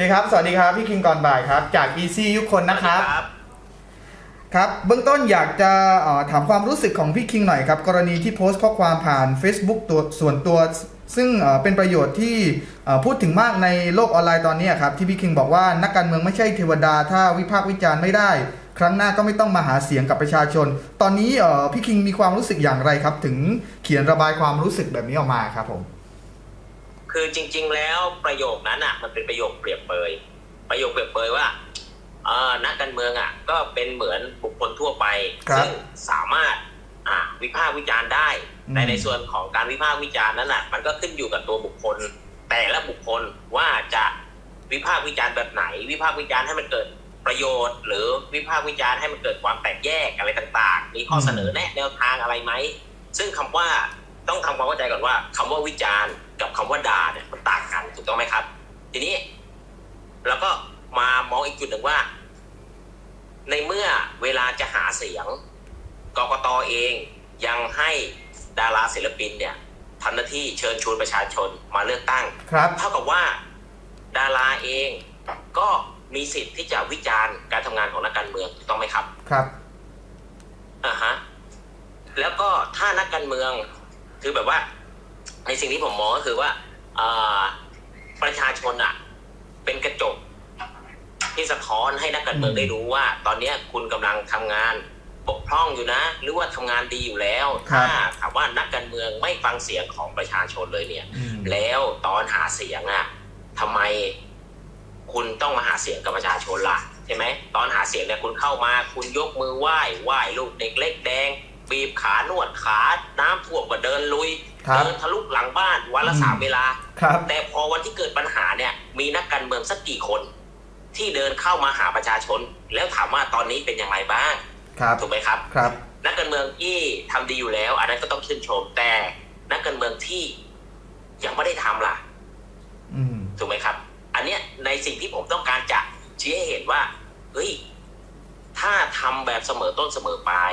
เคครับ สวัสดีครับพี่คิงก่อนบ่ายครับ จาก EC ยุคคนนะครับ ครับ เบื้องต้นอยากจะเอ่อถามความรู้สึกของพี่คิงหน่อยครับ กรณีที่โพสต์ข้อความผ่าน Facebook ตัวส่วนตัว ซึ่งเอ่อเป็นประโยชน์ที่เอ่อพูดถึงมากในโลกออนไลน์ตอนนี้ครับ ที่พี่คิงบอกว่านักการเมืองไม่ใช่เทวดา ถ้าวิพากษ์วิจารณ์ไม่ได้ ครั้งหน้าก็ไม่ต้องมาหาเสียงกับประชาชน ตอนนี้เอ่อพี่คิงมีความรู้สึกอย่างไรครับ ถึงเขียนระบายความรู้สึกแบบนี้ออกมาครับผม คือจริง ๆ แล้วประโยคนั้นอะ มันเป็นประโยคเปรียบเปยประโยคเปรียบเปยว่าเออนักการเมืองอะ ก็เป็นเหมือนบุคคลทั่วไปครับซึ่งสามารถอ่าวิพากษ์วิจารณ์ได้อืมแต่ในส่วนของการวิพากษ์วิจารณ์นั้นอะมันก็ขึ้นอยู่กับตัวบุคคล แต่ละบุคคลว่าจะวิพากษ์วิจารณ์แบบไหน วิพากษ์วิจารณ์ให้มันเกิดประโยชน์ หรือวิพากษ์วิจารณ์ให้มันเกิดความแตกแยกอะไรต่าง ๆ มีข้อเสนอแนะแนวทางอะไรไหมซึ่งคำว่า ต้องทำความเข้าใจก่อนว่าคำว่าวิจารณ์กับคำว่าด่าเนี่ยมันต่างกันถูกต้องไหมครับ ทีนี้เราก็มามองอีกจุดหนึ่งว่า ในเมื่อเวลาจะหาเสียงกกตเองยังให้ดาราศิลปินเนี่ยทำหน้าที่เชิญชวนประชาชนมาเลือกตั้งครับเท่ากับว่า ดาราเองก็มีสิทธิ์ที่จะวิจารณ์การทำงานของนักการเมืองถูกต้องไหมครับ ครับอ่าฮะแล้วก็ถ้านักการเมือง คือแบบว่าในสิ่งที่ผมมองก็คือว่าอ่าประชาชนอะ เป็นกระจกที่สะท้อนให้นักการเมืองอืมได้รู้ว่า ตอนเนี้ยคุณกำลังทำงานบกพร่องอยู่นะ หรือว่าทำงานดีอยู่แล้วถ้าถามว่านักการเมืองไม่ฟังเสียงของประชาชนเลยเนี่ยอืมแล้วตอนหาเสียงอะทำไมคุณต้องมาหาเสียงกับประชาชนล่ะใช่ไหมตอนหาเสียงเนี่ยคุณเข้ามาคุณยกมือไหว้ไหว้ลูกเด็กเล็กแดง บีบขานวดขาน้ำท่วมก็เดินลุยครับเดินทะลุหลังบ้านวันละอืมสามเวลาครับแต่พอวันที่เกิดปัญหาเนี่ย มีนักการเมืองสักกี่คน ที่เดินเข้ามาหาประชาชน แล้วถามว่าตอนนี้เป็นยังไงบ้างครับถูกไหมครับครับ นักการเมืองที่ทำดีอยู่แล้ว อันนั้นก็ต้องชื่นชมแต่นักการเมืองที่ยังไม่ได้ทำล่ะอืมถูกไหมครับ อันเนี้ยในสิ่งที่ผมต้องการจะชี้ให้เห็นว่าเฮ้ยถ้าทำแบบเสมอต้นเสมอปลาย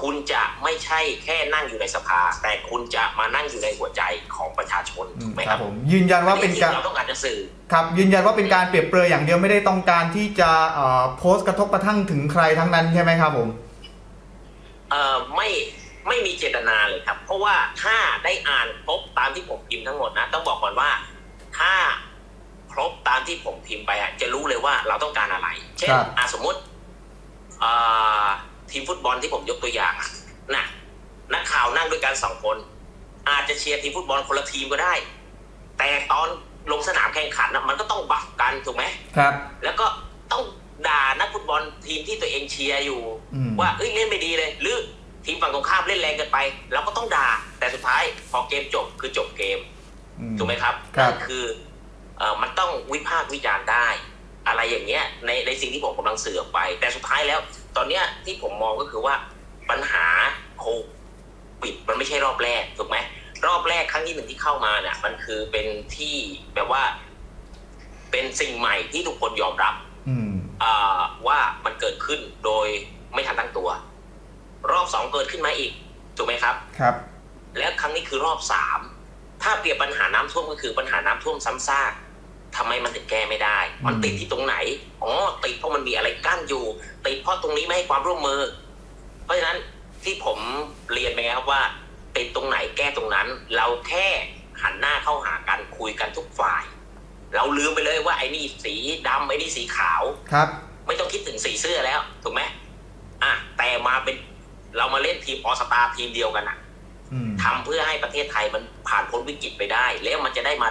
คุณจะไม่ใช่แค่นั่งอยู่ในสภา แต่คุณจะมานั่งอยู่ในหัวใจของประชาชนอืถูมกไหมคครัรับบผมยืนยันว่าเป็นที่การเราต้องการจะสื่อครับยืนยันว่าเป็นการเปรียบเปรยอย่างเดียวไม่ได้ต้องการที่จะเอ่อโพสต์กระทบกระทั่งถึงใครทั้งนั้นใช่ไหมครับผมเอ่อไม่ไม่มีเจตนาเลยครับ เพราะว่าถ้าได้อ่านครบตามที่ผมพิมพ์ทั้งหมดนะ ต้องบอกก่อนว่าถ้าครบตามที่ผมพิมพ์ไปอะจะรู้เลยว่าเราต้องการอะไร เช่นครับอะสมมติเอ่อ ทีมฟุตบอลที่ผมยกตัวอย่างอะนะนักข่าวนั่งด้วยกันสองคน อาจจะเชียร์ทีมฟุตบอลคนละทีมก็ได้ แต่ตอนลงสนามแข่งขันนะมันก็ต้องบัฟกันถูกไหมครับ แล้วก็ต้องด่านักฟุตบอลทีมที่ตัวเองเชียร์อยู่อืมว่าเอ้ยเล่นไม่ดีเลย หรือทีมฝั่งตรงข้ามเล่นแรงเกินไปเราก็ต้องด่าแต่สุดท้ายพอเกมจบคือจบเกมอืถูกไหมครับครับนั่นคือเอ่อมันต้องวิพากษ์วิจารณ์ได้ อะไรอย่างเงี้ยในในสิ่งที่ผมกำลังสื่อออกไป แต่สุดท้ายแล้ว ตอนเนี้ยที่ผมมองก็คือว่าปัญหาโควิดมันไม่ใช่รอบแรกถูกไหมรอบแรกครั้งที่หนึ่งที่เข้ามาเนี่ยมันคือเป็นที่แบบว่า เป็นสิ่งใหม่ที่ทุกคนยอมรับอืมอ่าว่ามันเกิดขึ้นโดยไม่ทันตั้งตัว รอบสองเกิดขึ้นมาอีกถูกไหมครับ ครับ แล้วครั้งนี้คือรอบสามถ้าเปรียบปัญหาน้ำท่วมก็คือปัญหาน้ำท่วมซ้ำซาก ทำไมมันถึงแก้ไม่ได้ มันอืมติดที่ตรงไหน อ๋อ ติดเพราะมันมีอะไรกั้นอยู่ ติดเพราะตรงนี้ไม่ให้ความร่วมมือ เพราะฉะนั้นที่ผมเรียนไปไงครับว่า ติดตรงไหนแก้ตรงนั้น เราแค่หันหน้าเข้าหากันคุยกันทุกฝ่าย เราลืมไปเลยว่าไอ้นี่สีดำไอ้นี่สีขาว ครับ ไม่ต้องคิดถึงสีเสื้อแล้ว ถูกไหมอะ แต่มาเป็นเรามาเล่นทีมออสตาทีมเดียวกันอะอืมทำเพื่อให้ประเทศไทยมันผ่านพ้นวิกฤตไปได้ แล้วมันจะได้มา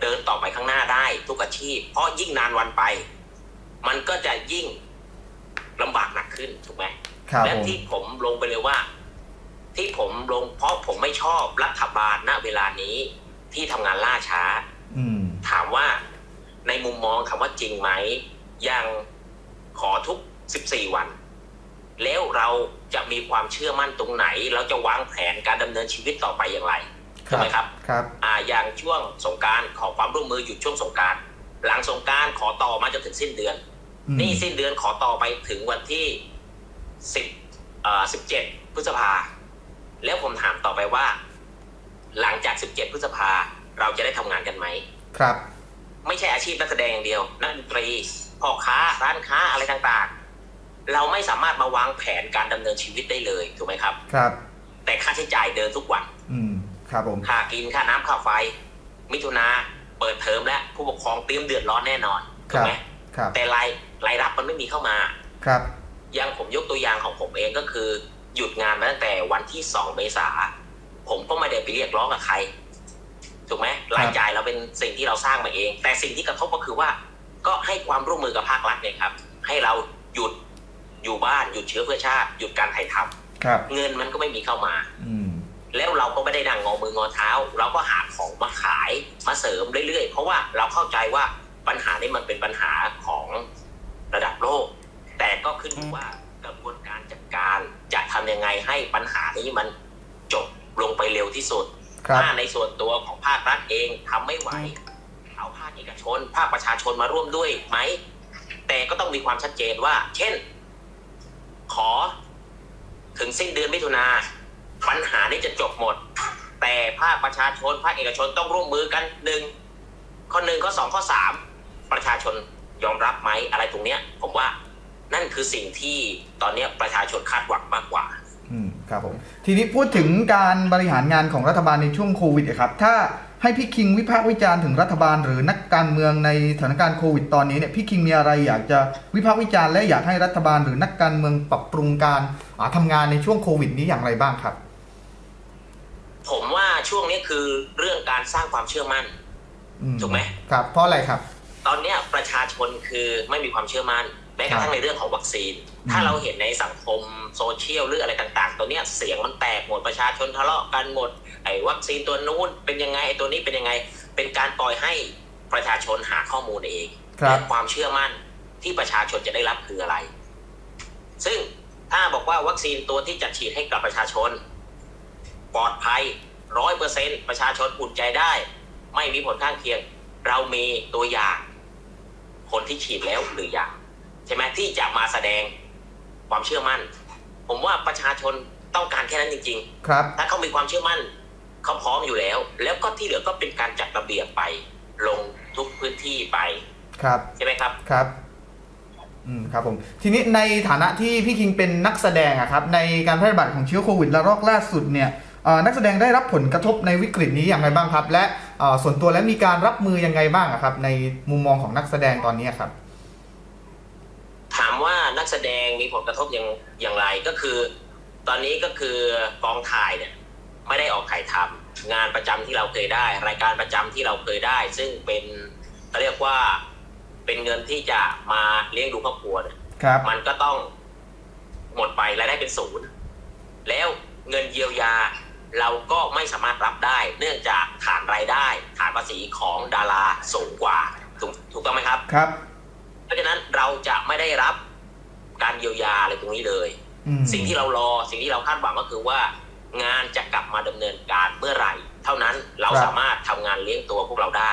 เดินต่อไปข้างหน้าได้ทุกอาชีพ เพราะยิ่งนานวันไป มันก็จะยิ่งลำบากหนักขึ้นถูกไหมครับและผมที่ผมลงไปเลยว่า ที่ผมลงเพราะผมไม่ชอบรัฐบาลณเวลานี้ที่ทำงานล่าช้าอืมถามว่าในมุมมองถามว่าจริงไหม ยังขอทุก 14 วัน แล้วเราจะมีความเชื่อมั่นตรงไหน เราจะวางแผนการดำเนินชีวิตต่อไปอย่างไรค ถูกรับไหมครับครับอ่าอย่างช่วงสงกรารขอความร่วมมือหยุดช่วงสงกราร หลังสงกรารขอต่อมาจนถึงสิ้นเดือนอืมนี่สิ้นเดือนขอต่อไปถึงวันที่10อ่า17พฤษภา แล้วผมถามต่อไปว่า หลังจาก17พฤษภาเราจะได้ทำงานกันไหมครับ ไม่ใช่อาชีพนักแสดงอย่างเดียว นักดนตรีพ่อค้าร้านค้าอะไรต่างๆ เราไม่สามารถมาวางแผนการดำเนินชีวิตได้เลยถูกไหมครับ ครับ แต่ค่าใช้จ่ายเดินทุกวันอืม ครับผมค่ากินค่าน้ำค่าไฟ มิถุนาเปิดเทอมและผู้ปกครองเตรียมเดือดร้อนแน่นอนคถูกรับไหมครับแต่รายรายรับมันไม่มีเข้ามาครับอยังผมยกตัวอย่างของผมเองก็คือ หยุดงานมาตั้งแต่วันที่สองเมษาผมก็ไม่ได้ไปเรียกร้องกับใครถูกไหมรายจ่ายเราเป็นสิ่งที่เราสร้างมาเอง แต่สิ่งที่กระทบก็คือว่า ก็ให้ความร่วมมือกับภาครัฐเลยครับ ให้เราหยุดอยู่บ้านหยุดเชื้อเพื่อชาติ หยุดการถ่ายทำครับเงินมันก็ไม่มีเข้ามาอืม แล้วเราก็ไม่ได้นั่งงอมืองอเท้า เราก็หาของมาขายมาเสริมเรื่อยๆ เพราะว่าเราเข้าใจว่าปัญหานี้มันเป็นปัญหาของระดับโลก แต่ก็ขึ้นอยู่ว่ากระบวนการจัดการจะทำยังไงให้ปัญหานี้มันจบลงไปเร็วที่สุดครับถ้าในส่วนตัวของภาครัฐเองทำไม่ไหว เอาภาคเอกชน ภาคประชาชนมาร่วมด้วยไหม แต่ก็ต้องมีความชัดเจนว่า เช่น ขอถึงสิ้นเดือนมิถุนาปั ญหานี้จะจบหมด แต่ภาคประชาชนภาคเอกชนต้องร่วมมือกันหนึ่งข้อหนึ่งข้อสองข้อสามประชาชนยอมรับไหมอะไรตรงเนี้ย ผมว่านั่นคือสิ่งที่ตอนเนี้ยประชาชนคาดหวังมากกว่าอืมครับผมทีนี้พูดถึงการบริหารงานของรัฐบาลในช่วงโควิดอะครับ ถ้าให้พี่คิงวิพากษ์วิจารณ์ถึงรัฐบาลหรือนักการเมืองในสถานการณ์โควิดตอนนี้เนี่ยพี่คิงมีอะไรอยากจะวิพากษ์วิจารณ์และอยากให้รัฐบาลหรือนักการเมืองปรับปรุงการอ่าทำงานในช่วงโควิดนี้อย่างไรบ้างครับ ผมว่าช่วงนี้คือเรื่องการสร้างความเชื่อมั่นอืถูกไหมครับ เพราะอะไรครับ ตอนเนี้ยประชาชนคือไม่มีความเชื่อมั่นแม้กระทั่งในเรื่องของวัคซีนอืมถ้าเราเห็นในสังคมโซเชียลหรืออะไรต่าง ๆ ตัวเนี้ยเสียงมันแตกหมดประชาชนทะเลาะกันหมดไอ้วัคซีนตัวนู้นเป็นยังไงไอ้ตัวนี้เป็นยังไง เป็นการปล่อยให้ประชาชนหาข้อมูลเองครับและความเชื่อมั่นที่ประชาชนจะได้รับคืออะไร ซึ่งถ้าบอกว่าวัคซีนตัวที่จะฉีดให้กับประชาชน ปลอดภัยร้อยเปอร์เซ็นประชาชนอุ่นใจได้ ไม่มีผลข้างเคียง เรามีตัวอย่าง คนที่ฉีดแล้วหรือยังใช่ไหมที่จะมาแสดงความเชื่อมั่น ผมว่าประชาชนต้องการแค่นั้นจริงครับๆถ้าเขามีความเชื่อมั่นเขาพร้อมอยู่แล้ว แล้วก็ที่เหลือก็เป็นการจัดระเบียบไป ลงทุกพื้นที่ไปครับใช่ไหมครับครับอืมครับผมทีนี้ในฐานะที่พี่คิงเป็นนักแสดงอะครับ ในการแพร่ระบาดของเชื้อโควิดระลอกล่าสุดเนี่ยเอ่อ นักแสดงได้รับผลกระทบในวิกฤตนี้อย่างไรบ้างครับ และเอ่อส่วนตัวแล้วมีการรับมือยังไงบ้างอะครับ ในมุมมองของนักแสดงตอนนี้ครับ ถามว่านักแสดงมีผลกระทบอย่างอย่างไรก็คือ ตอนนี้ก็คือกองถ่ายเนี่ยไม่ได้ออกถ่ายทำงานประจำที่เราเคยได้ รายการประจำที่เราเคยได้ ซึ่งเป็นเขาเรียกว่าเป็นเงินที่จะมาเลี้ยงดูครอบครัวเนี่ยครับมันก็ต้องหมดไปรายได้เป็นศูนย์แล้วเงินเยียวยา เราก็ไม่สามารถรับได้ เนื่องจากฐานรายได้ฐานภาษีของดาราสูงกว่าถูกถูกต้องไหมครับครับ เพราะฉะนั้นเราจะไม่ได้รับการเยียวยาอะไรตรงนี้เลยอืมสิ่งที่เรารอสิ่งที่เราคาดหวังก็คือว่า งานจะกลับมาดำเนินการเมื่อไหร่ เท่านั้นเราสามารถทำงานเลี้ยงตัวพวกเราได้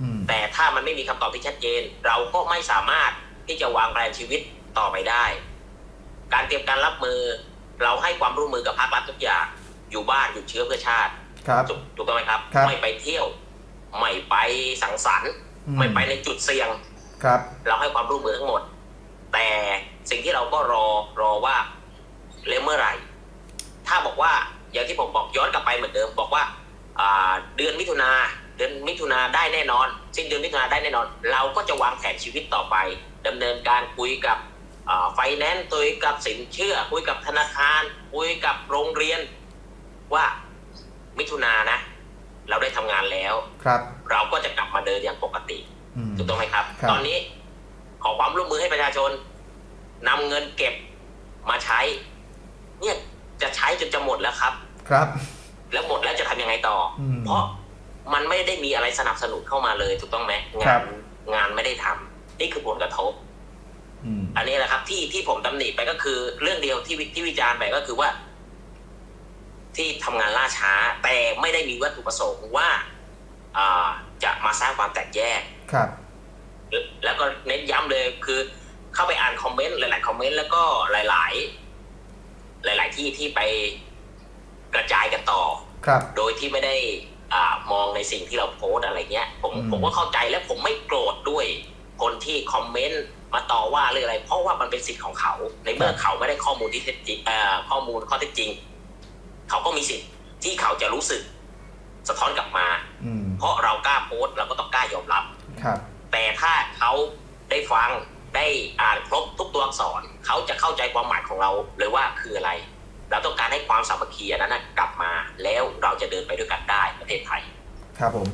อืมแต่ถ้ามันไม่มีคำตอบที่ชัดเจน เราก็ไม่สามารถที่จะวางแผนชีวิตต่อไปได้ การเตรียมการรับมือ เราให้ความร่วมมือกับภาครัฐทุกอย่าง อยู่บ้านหยุดเชื้อเพื่อชาติครับ ถูกถูกต้องไหมครับ ครับ ไม่ไปเที่ยว ไม่ไปสังสรรค์อืไม่ไปในจุดเสี่ยง ครับ เราให้ความร่วมมือทั้งหมด แต่สิ่งที่เราก็รอรอว่าแล้วเมื่อไหร่ ถ้าบอกว่าอย่างที่ผมบอกย้อนกลับไปเหมือนเดิม บอกว่าอ่าเดือนมิถุนาเดือนมิถุนาได้แน่นอน สิ้นเดือนมิถุนาได้แน่นอน เราก็จะวางแผนชีวิตต่อไปดำเนินการคุยกับไฟแนนซ์คุยกับสินเชื่อ คุยกับธนาคาร คุยกับโรงเรียน ว่ามิถุนานะ เราได้ทำงานแล้วครับ เราก็จะกลับมาเดินอย่างปกติอืมถูกต้องไหมครับครับตอนนี้ขอความร่วมมือให้ประชาชนนำเงินเก็บมาใช้ เนี่ยจะใช้จนจะหมดแล้วครับ ครับ แล้วหมดแล้วจะทำยังไงต่ออมเพราะมันไม่ได้มีอะไรสนับสนุนเข้ามาเลยถูกต้องไหมครังาบนงานไม่ได้ทำนี่คือผลกระทบอืมอันนี้แหละครับ ที่ที่ผมตำหนิไปก็คือ เรื่องเดียวที่วิที่วิจารณ์ไปก็คือว่า ที่ทำงานล่าช้า แต่ไม่ได้มีวัตถุประสงค์ว่าอ่าจะมาสร้างความแตกแยกครับ แล้วก็เน้นย้ำเลยคือ เข้าไปอ่านคอมเมนต์หลาย ๆ คอมเมนต์แล้วก็หลาย ๆ หลาย ๆ ที่ที่ไปกระจายกันต่อครับ โดยที่ไม่ได้อ่ามองในสิ่งที่เราโพสต์อะไรเงี้ยผมอืมผมก็เข้าใจและผมไม่โกรธด้วยคนที่คอมเมนต์มาต่อว่าหรืออะไร เพราะว่ามันเป็นสิทธิ์ของเขา ในเมื่อเขาไม่ได้ข้อมูลที่เท็จจริงเอ่อข้อมูลข้อเท็จจริง เขาก็มีสิทธิ์ที่เขาจะรู้สึก สะท้อนกลับมาอืมเพราะเรากล้าโพสต์เราก็ต้องกล้ายอมรับครับ แต่ถ้าเขาได้ฟังได้อ่านครบทุกตัวอักษร เขาจะเข้าใจความหมายของเราเลยว่าคืออะไร เราต้องการให้ความสามัคคีอันนั้นนะกลับมา แล้วเราจะเดินไปด้วยกันได้ประเทศไทย ครับผม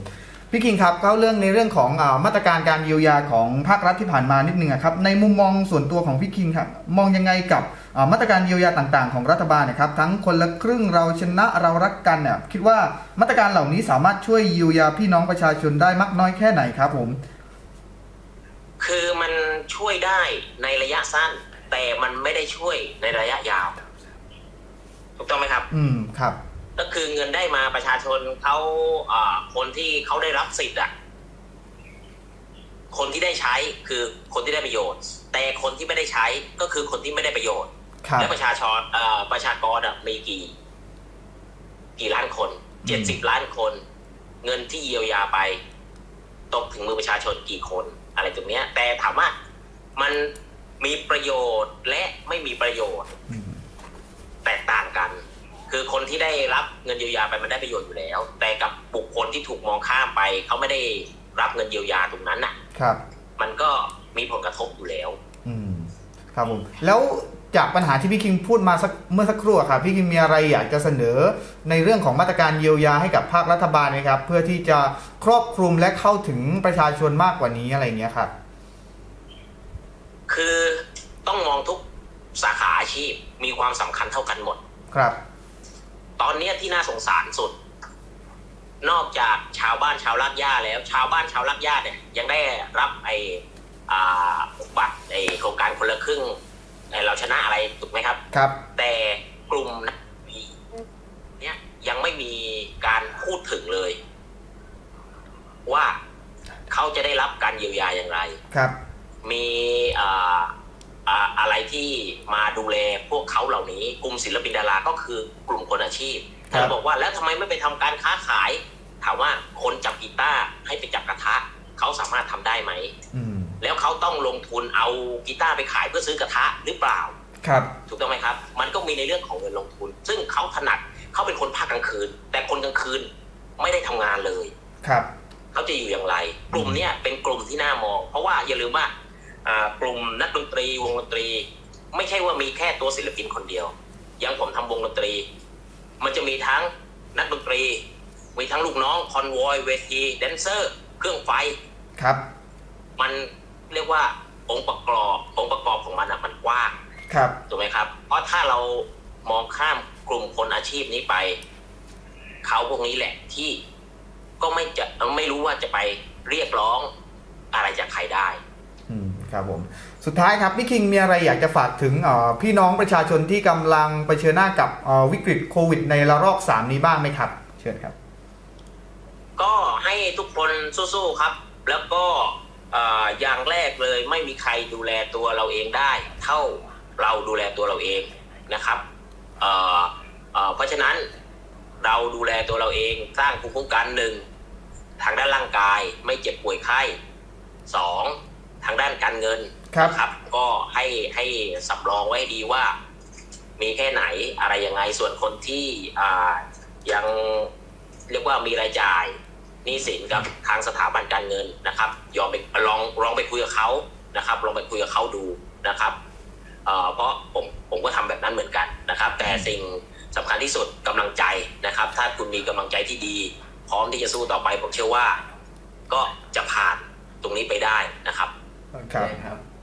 พี่คิงครับเข้าเรื่องในเรื่องของอามาตรการการเยียวยาของภาครัฐที่ผ่านมานิดนึงอะครับในมุมมองส่วนตัวของพี่คิงครับมองยังไงกับอ่ามาตรการเยียวยาต่างๆ ของรัฐบาลนะครับทั้งคนละครึ่งเราชนะเรารักกันเนี่ยคิดว่ามาตรการเหล่านี้สามารถช่วยเยียวยาพี่น้องประชาชนได้มากน้อยแค่ไหนครับผม คือมันช่วยได้ในระยะสั้น แต่มันไม่ได้ช่วยในระยะยาว ถูกต้องไหมครับ อืมครับ ก็คือเงินได้มาประชาชนเขาอ่าคนที่เขาได้รับสิทธิ์อะคนที่ได้ใช้คือคนที่ได้ประโยชน์ แต่คนที่ไม่ได้ใช้ก็คือคนที่ไม่ได้ประโยชน์ครับและประชาชนเอ่อประชากรอะมีกี่ กี่ล้านคนอืเจ็ดสิบมล้านคน เงินที่เยียวยาไป ตกถึงมือประชาชนกี่คน อะไรตรงเนี้ย แต่ถามว่ามันมีประโยชน์และไม่มีประโยชน์อืมแตกต่างกัน คือคนที่ได้รับเงินเยียวยาไปมันได้ประโยชน์อยู่แล้ว แต่กับบุคคลที่ถูกมองข้ามไปเขาไม่ได้รับเงินเยียวยาตรงนั้นน่ะ ครับ มันก็มีผลกระทบอยู่แล้ว อืม ครับผม แล้วจากปัญหาที่พี่คิงพูดมาสักเมื่อสักครู่อะครับพี่คิงมีอะไรอยากจะเสนอในเรื่องของมาตรการเยียวยาให้กับภาครัฐบาลไหมครับ เพื่อที่จะครอบคลุมและเข้าถึงประชาชนมากกว่านี้อะไรอย่างเงี้ยครับ คือต้องมองทุกสาขาอาชีพมีความสำคัญเท่ากันหมด ครับ ตอนเนี้ยที่น่าสงสารสุด นอกจากชาวบ้านชาวลากหญ้าแล้ว ชาวบ้านชาวลากหญ้าเนี่ยยังได้รับไออ่าบัตรไอโครงการคนละครึ่งไอเราชนะอะไรถูกไหมครับครับ แต่กลุ่มเนี่ยยังไม่มีการพูดถึงเลย ว่าเขาจะได้รับการเยียวยาอย่างไรครับ มี อ่าอ่าอะไรที่มาดูแลพวกเขาเหล่านี้ กลุ่มศิลปินดาราก็คือกลุ่มคนอาชีพครับเราบอกว่าแล้วทำไมไม่ไปทำการค้าขาย ถามว่าคนจับกีตาร์ให้ไปจับกระทะเขาสามารถทำได้ไหมอืมแล้วเขาต้องลงทุนเอากีตาร์ไปขายเพื่อซื้อกระทะหรือเปล่าครับ ถูกต้องไหมครับ มันก็มีในเรื่องของเงินลงทุน ซึ่งเขาถนัดเขาเป็นคนภาคกลางคืน แต่คนกลางคืนไม่ได้ทำงานเลยครับเขาจะอยู่อย่างไร กลุ่มเนี้ยเป็นกลุ่มที่น่ามอง เพราะว่าอย่าลืมว่าอ่า กลุ่มนักดนตรีวงดนตรี ไม่ใช่ว่ามีแค่ตัวศิลปินคนเดียวอย่างผมทำวงดนตรี มันจะมีทั้งนักดนตรี มีทั้งลูกน้องคอนวอยเวทีแดนเซอร์ เครื่องไฟครับ มันเรียกว่าองค์ประกอบองค์ประกอบของมันอะมันกว้างครับถูกไหมครับ เพราะถ้าเรามองข้ามกลุ่มคนอาชีพนี้ไป เขาพวกนี้แหละที่ก็ไม่จะไม่รู้ว่าจะไปเรียกร้องอะไรจากใครได้อืม ครับผมสุดท้ายครับพี่คิงมีอะไรอยากจะฝากถึงพี่น้องประชาชนที่กำลังเผชิญหน้ากับวิกฤตโควิด ในระลอกสามนี้บ้างไหมครับ เชิญครับ ก็ให้ทุกคนสู้ๆครับ แล้วก็อย่างแรกเลยไม่มีใครดูแลตัวเราเองได้ เท่าเราดูแลตัวเราเองนะครับเพราะฉะนั้นเราดูแลตัวเราเองสร้างภูมิคุ้มกันหนึ่งทางด้านร่างกายไม่เจ็บป่วยไข้สอง ทางด้านการเงินครับนะครับ ก็ให้ให้สำรองไว้ให้ดีว่า มีแค่ไหนอะไรยังไงส่วนคนที่อ่ายังเรียกว่ามีรายจ่ายหนี้สินกับทางสถาบันการเงินนะครับ ยอมไปลองลองไปคุยกับเขานะครับลองไปคุยกับเขาดูนะครับเอ่อเพราะผมผมก็ทำแบบนั้นเหมือนกันนะครับ แต่สิ่งสำคัญที่สุดกำลังใจนะครับ ถ้าคุณมีกำลังใจที่ดี พร้อมที่จะสู้ต่อไป ผมเชื่อว่า ก็จะผ่านตรงนี้ไปได้นะครับ ครับ ครับ